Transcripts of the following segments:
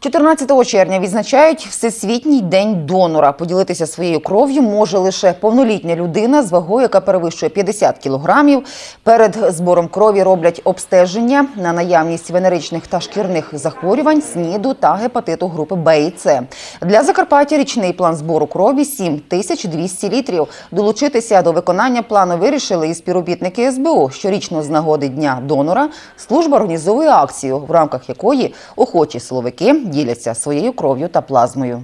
14 червня відзначають Всесвітній день донора. Поділитися своєю кров'ю може лише повнолітня людина з вагою, яка перевищує 50 кілограмів. Перед збором крові роблять обстеження на наявність венеричних та шкірних захворювань, СНІДу та гепатиту групи Б і С. Для Закарпаття річний план збору крові 7200 літрів. Долучитися до виконання плану вирішили і співробітники СБУ. Щорічно з нагоди Дня донора служба організовує акцію, в рамках якої охочі силовики діляться своєю кров'ю та плазмою.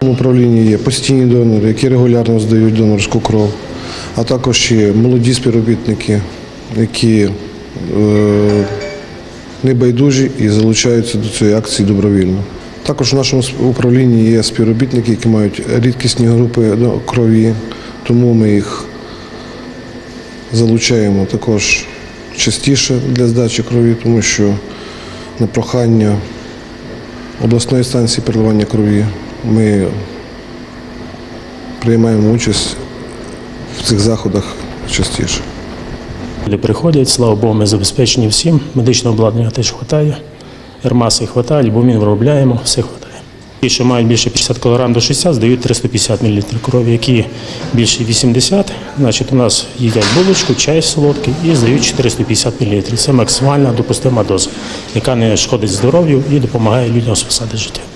В управлінні є постійні донори, які регулярно здають донорську кров, а також є молоді співробітники, які е, небайдужі і залучаються до цієї акції добровільно. Також в нашому управлінні є співробітники, які мають рідкісні групи крові, тому ми їх залучаємо також частіше для здачі крові, тому що на прохання обласної станції переливання крові ми приймаємо участь в цих заходах частіше. Люди приходять, слава Богу, ми забезпечені всім. Медичного обладнання теж вистачає. Ермаси вистачає, альбумін виробляємо, все вистачає. Ті, що мають більше 50 кг до 60, здають 350 мл крові, які більше 80, значить у нас їдять булочку, чай солодкий і здають 450 мл. Це максимальна допустима доза, яка не шкодить здоров'ю і допомагає людям спасати життя.